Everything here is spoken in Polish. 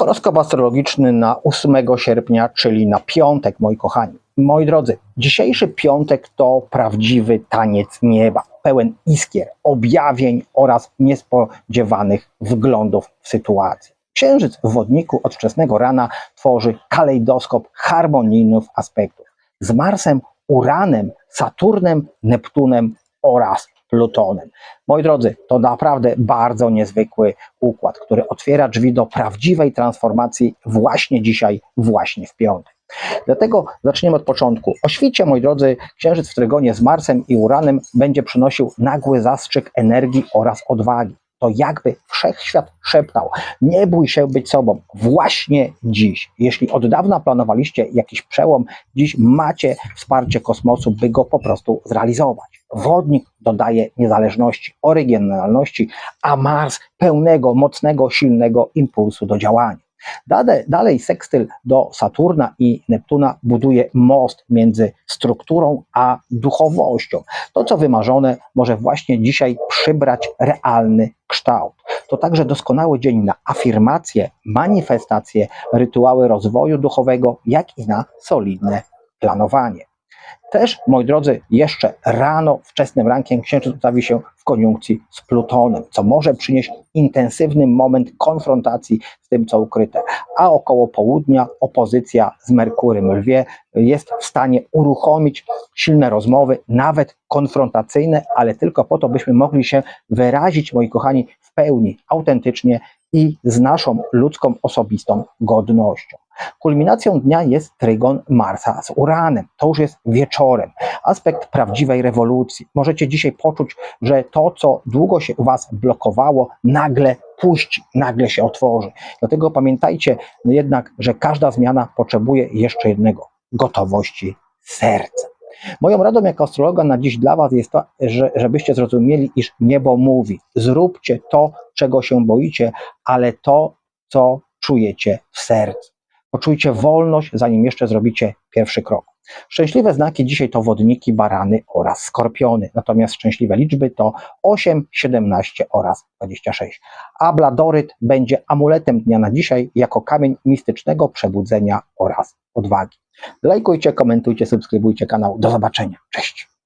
Horoskop astrologiczny na 8 sierpnia, czyli na piątek, moi kochani. Moi drodzy, dzisiejszy piątek to prawdziwy taniec nieba, pełen iskier, objawień oraz niespodziewanych wglądów w sytuację. Księżyc w wodniku od wczesnego rana tworzy kalejdoskop harmonijnych aspektów z Marsem, Uranem, Saturnem, Neptunem oraz Plutonem. Moi drodzy, to naprawdę bardzo niezwykły układ, który otwiera drzwi do prawdziwej transformacji właśnie dzisiaj, właśnie w piątek. Dlatego zaczniemy od początku. O świcie, moi drodzy, księżyc w trygonie z Marsem i Uranem będzie przynosił nagły zastrzyk energii oraz odwagi. To jakby wszechświat szeptał: Nie bój się być sobą właśnie dziś. Jeśli od dawna planowaliście jakiś przełom, dziś macie wsparcie kosmosu, by go po prostu zrealizować. Wodnik dodaje niezależności, oryginalności, a Mars pełnego, mocnego, silnego impulsu do działania. Dalej, sekstyl do Saturna i Neptuna buduje most między strukturą a duchowością. To, co wymarzone, może właśnie dzisiaj przybrać realny kształt. To także doskonały dzień na afirmacje, manifestacje, rytuały rozwoju duchowego, jak i na solidne planowanie. Też, moi drodzy, jeszcze rano, wczesnym rankiem księżyc ustawi się w koniunkcji z Plutonem, co może przynieść intensywny moment konfrontacji z tym, co ukryte. A około południa opozycja z Merkurym Lwie jest w stanie uruchomić silne rozmowy, nawet konfrontacyjne, ale tylko po to, byśmy mogli się wyrazić, moi kochani, w pełni, autentycznie i z naszą ludzką, osobistą godnością. Kulminacją dnia jest trygon Marsa z Uranem. To już jest wieczorem. Aspekt prawdziwej rewolucji. Możecie dzisiaj poczuć, że to, co długo się u Was blokowało, nagle puści, nagle się otworzy. Dlatego pamiętajcie jednak, że każda zmiana potrzebuje jeszcze jednego gotowości serca. Moją radą jako astrologa na dziś dla Was jest to, że, żebyście zrozumieli, iż niebo mówi: zróbcie to, czego się boicie, ale to, co czujecie w sercu. Poczujcie wolność, zanim jeszcze zrobicie pierwszy krok. Szczęśliwe znaki dzisiaj to wodniki, barany oraz skorpiony. Natomiast szczęśliwe liczby to 8, 17 oraz 26. A bladoryt będzie amuletem dnia na dzisiaj jako kamień mistycznego przebudzenia oraz odwagi. Lajkujcie, komentujcie, subskrybujcie kanał. Do zobaczenia. Cześć.